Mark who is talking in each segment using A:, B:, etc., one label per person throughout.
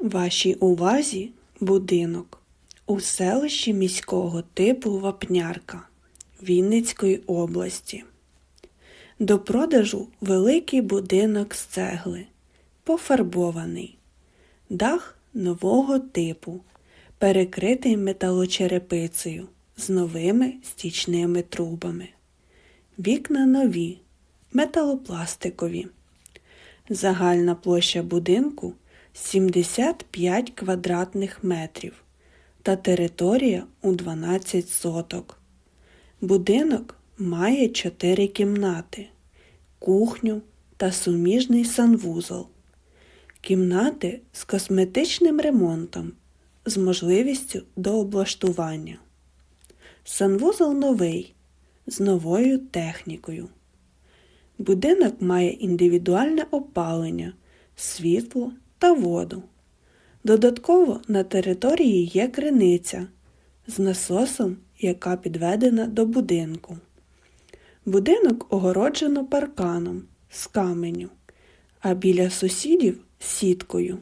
A: Вашій увазі будинок у селищі міського типу Вапнярка Вінницької області. До продажу великий будинок з цегли, пофарбований, дах нового типу, перекритий металочерепицею з новими стічними трубами. Вікна нові, металопластикові. Загальна площа будинку 75 квадратних метрів та територія у 12 соток. Будинок має 4 кімнати, кухню та суміжний санвузол. Кімнати з косметичним ремонтом з можливістю до облаштування. Санвузол новий з новою технікою. Будинок має індивідуальне опалення, світло та воду. Додатково на території є криниця з насосом, яка підведена до будинку. Будинок огороджено парканом з каменю, а біля сусідів сіткою.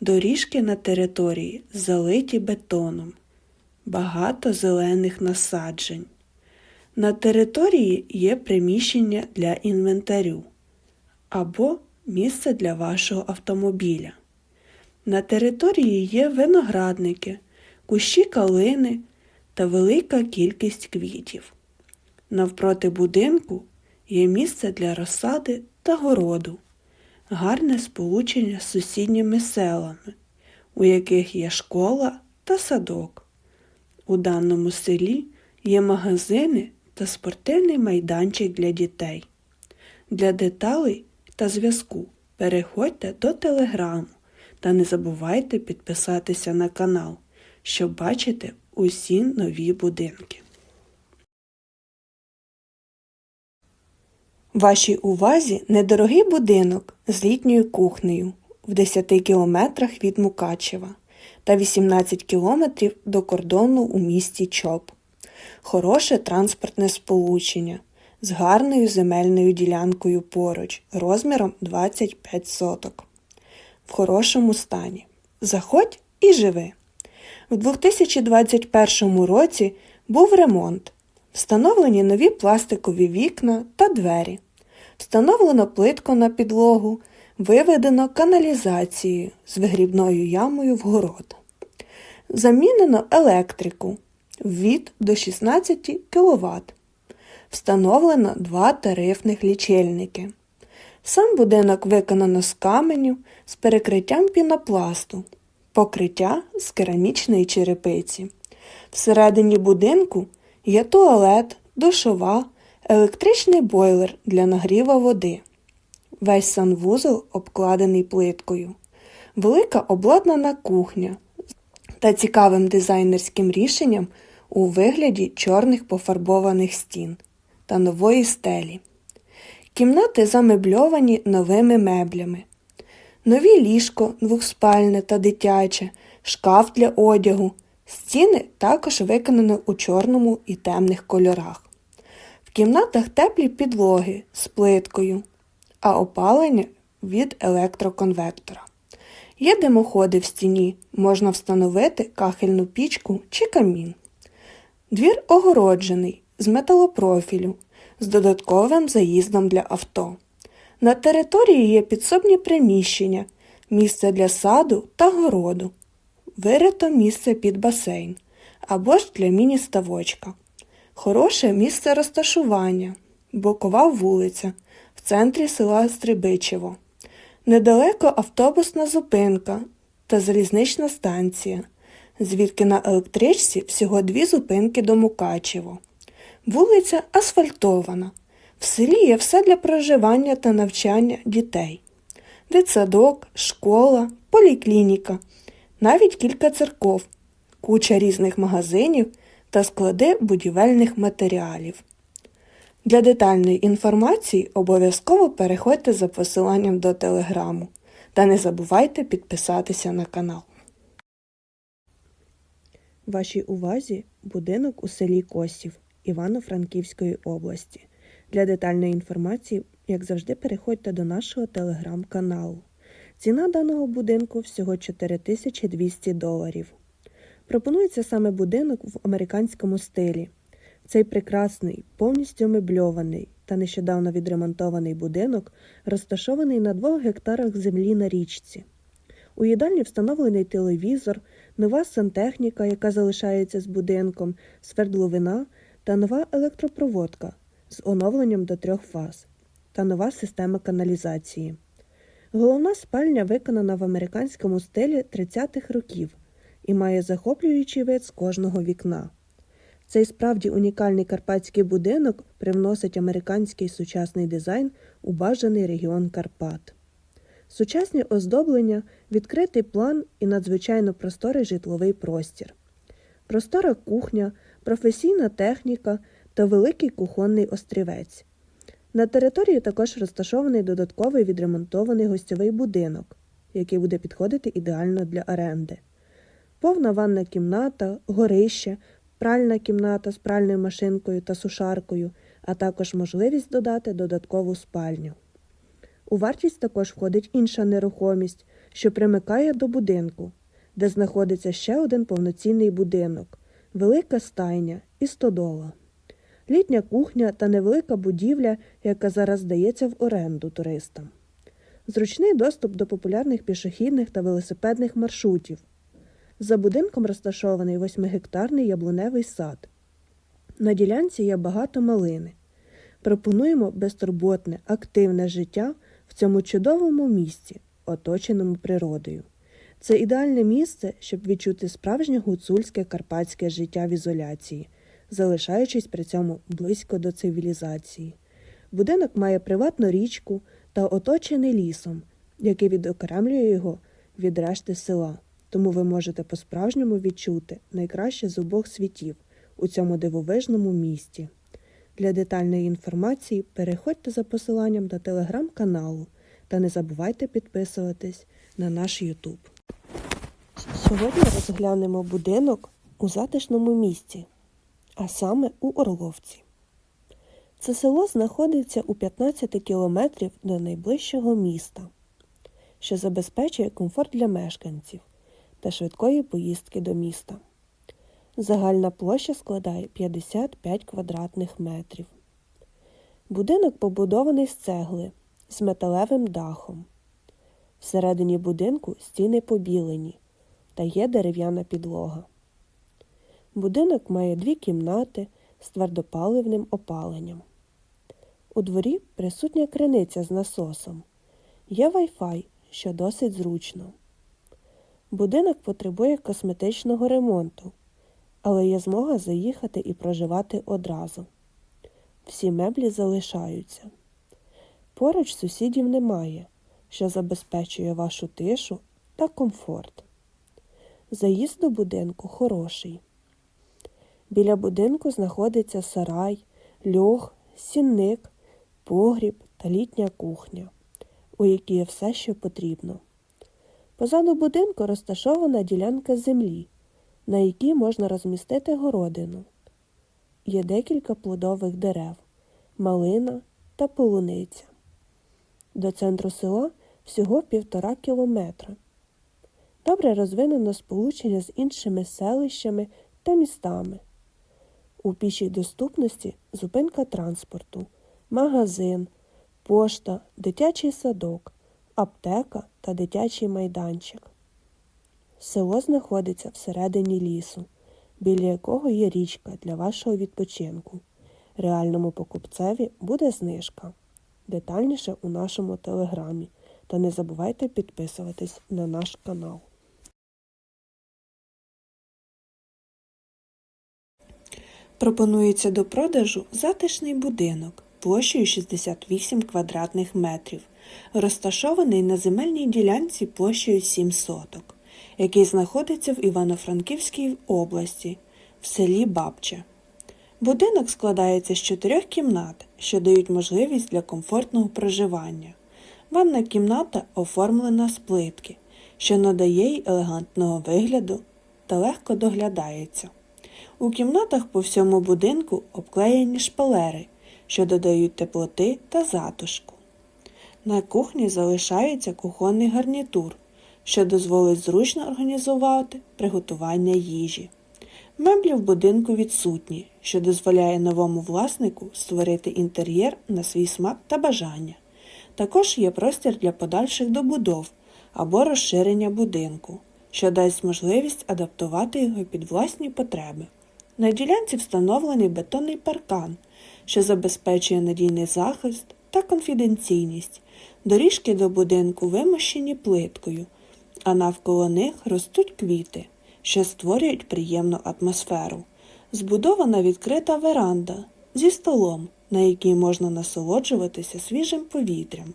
A: Доріжки на території залиті бетоном, багато зелених насаджень. На території є приміщення для інвентарю або місце для вашого автомобіля. На території є виноградники, кущі калини та велика кількість квітів. Навпроти будинку є місце для розсади та городу, гарне сполучення з сусідніми селами, у яких є школа та садок. У даному селі є магазини та спортивний майданчик для дітей. Для деталей та зв'язку переходьте до телеграму та не забувайте підписатися на канал, щоб бачити усі нові будинки. Вашій увазі недорогий будинок з літньою кухнею в 10 кілометрах від Мукачева та 18 кілометрів до кордону у місті Чоп. Хороше транспортне сполучення з гарною земельною ділянкою поруч розміром 25 соток. В хорошому стані. Заходь і живи. В 2021 році був ремонт. Встановлені нові пластикові вікна та двері. Встановлено плитку на підлогу, виведено каналізацію з вигрібною ямою в город. Замінено електрику від до 16 кВт. Встановлено два тарифних лічильники. Сам будинок виконано з каменю з перекриттям пінопласту, покриття з керамічної черепиці. Всередині будинку є туалет, душова, електричний бойлер для нагріва води. Весь санвузол обкладений плиткою, велика обладнана кухня та цікавим дизайнерським рішенням у вигляді чорних пофарбованих стін та нової стелі. Кімнати замебльовані новими меблями. Нові ліжко двохспальне та дитяче, шкаф для одягу. Стіни також виконано у чорному і темних кольорах. В кімнатах теплі підлоги з плиткою, а опалення від електроконвектора. Є димоходи в стіні, можна встановити кахельну пічку чи камін. Двір огороджений з металопрофілю з додатковим заїздом для авто. На території є підсобні приміщення, місце для саду та городу, вирито місце під басейн або ж для міні-ставочка. Хороше місце розташування, бокова вулиця в центрі села Стрибичево. Недалеко автобусна зупинка та залізнична станція, звідки на електричці всього дві зупинки до Мукачево. Вулиця асфальтована. В селі є все для проживання та навчання дітей. Дитсадок, школа, поліклініка, навіть кілька церков, куча різних магазинів та склади будівельних матеріалів. Для детальної інформації обов'язково переходьте за посиланням до телеграму та не забувайте підписатися на канал. Вашій увазі будинок у селі Косів Івано-Франківської області. Для детальної інформації, як завжди, переходьте до нашого телеграм-каналу. Ціна даного будинку всього 4200 доларів. Пропонується саме будинок в американському стилі. Цей прекрасний, повністю мебльований та нещодавно відремонтований будинок розташований на двох гектарах землі на річці. У їдальні встановлений телевізор, нова сантехніка, яка залишається з будинком, свердловина та нова електропроводка з оновленням до трьох фаз та нова система каналізації. Головна спальня виконана в американському стилі 30-х років і має захоплюючий вид з кожного вікна. Цей справді унікальний карпатський будинок привносить американський сучасний дизайн у бажаний регіон Карпат. Сучасні оздоблення, відкритий план і надзвичайно просторий житловий простір, простора кухня, професійна техніка та великий кухонний острівець. На території також розташований додатковий відремонтований гостьовий будинок, який буде підходити ідеально для оренди. Повна ванна кімната, горище, пральна кімната з пральною машинкою та сушаркою, а також можливість додати додаткову спальню. У вартість також входить інша нерухомість, що примикає до будинку, де знаходиться ще один повноцінний будинок, велика стайня і стодола, літня кухня та невелика будівля, яка зараз здається в оренду туристам, зручний доступ до популярних пішохідних та велосипедних маршрутів. За будинком розташований восьмигектарний яблуневий сад. На ділянці є багато малини. Пропонуємо безтурботне, активне життя в цьому чудовому місці, оточеному природою. Це ідеальне місце, щоб відчути справжнє гуцульське карпатське життя в ізоляції, залишаючись при цьому близько до цивілізації. Будинок має приватну річку та оточений лісом, який відокремлює його від решти села. Тому ви можете по-справжньому відчути найкраще з обох світів у цьому дивовижному місті. Для детальної інформації переходьте за посиланням до телеграм-каналу та не забувайте підписуватись на наш YouTube. Сьогодні розглянемо будинок у затишному місці, а саме у Орловці. Це село знаходиться у 15 кілометрів до найближчого міста, що забезпечує комфорт для мешканців та швидкої поїздки до міста. Загальна площа складає 55 квадратних метрів. Будинок побудований з цегли з металевим дахом. Всередині будинку стіни побілені та є дерев'яна підлога. Будинок має дві кімнати з твердопаливним опаленням. У дворі присутня криниця з насосом. Є Wi-Fi, що досить зручно. Будинок потребує косметичного ремонту, але є змога заїхати і проживати одразу. Всі меблі залишаються. Поруч сусідів немає, що забезпечує вашу тишу та комфорт. Заїзд до будинку хороший. Біля будинку знаходиться сарай, льох, сінник, погріб та літня кухня, у якій є все, що потрібно. Позаду будинку розташована ділянка землі, на якій можна розмістити городину. Є декілька плодових дерев, малина та полуниця. До центру села всього півтора кілометра. Добре розвинено сполучення з іншими селищами та містами. У пішій доступності зупинка транспорту, магазин, пошта, дитячий садок, аптека та дитячий майданчик. Село знаходиться всередині лісу, біля якого є річка для вашого відпочинку. Реальному покупцеві буде знижка. Детальніше у нашому телеграмі. Та не забувайте підписуватись на наш канал. Пропонується до продажу затишний будинок площею 68 квадратних метрів, розташований на земельній ділянці площею 7 соток, який знаходиться в Івано-Франківській області, в селі Бабче. Будинок складається з чотирьох кімнат, що дають можливість для комфортного проживання. Ванна кімната оформлена з плитки, що надає їй елегантного вигляду та легко доглядається. У кімнатах по всьому будинку обклеєні шпалери, що додають теплоти та затишку. На кухні залишається кухонний гарнітур, що дозволить зручно організувати приготування їжі. Меблі в будинку відсутні, що дозволяє новому власнику створити інтер'єр на свій смак та бажання. Також є простір для подальших добудов або розширення будинку, що дасть можливість адаптувати його під власні потреби. На ділянці встановлений бетонний паркан, що забезпечує надійний захист та конфіденційність. Доріжки до будинку вимощені плиткою, а навколо них ростуть квіти, що створюють приємну атмосферу. Збудована відкрита веранда зі столом, на якій можна насолоджуватися свіжим повітрям.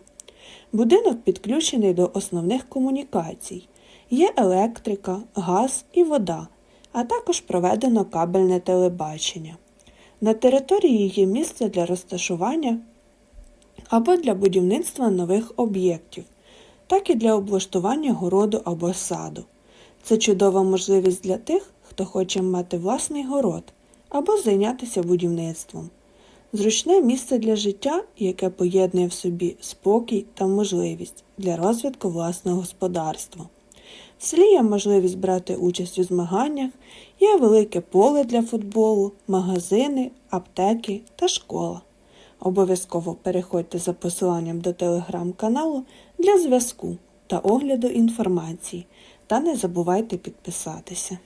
A: Будинок підключений до основних комунікацій. Є електрика, газ і вода, а також проведено кабельне телебачення. На території є місце для розташування або для будівництва нових об'єктів, так і для облаштування городу або саду. Це чудова можливість для тих, хто хоче мати власний город або зайнятися будівництвом. Зручне місце для життя, яке поєднує в собі спокій та можливість для розвитку власного господарства. В селі є можливість брати участь у змаганнях, є велике поле для футболу, магазини, аптеки та школа. Обов'язково переходьте за посиланням до телеграм-каналу для зв'язку та огляду інформації та не забувайте підписатися.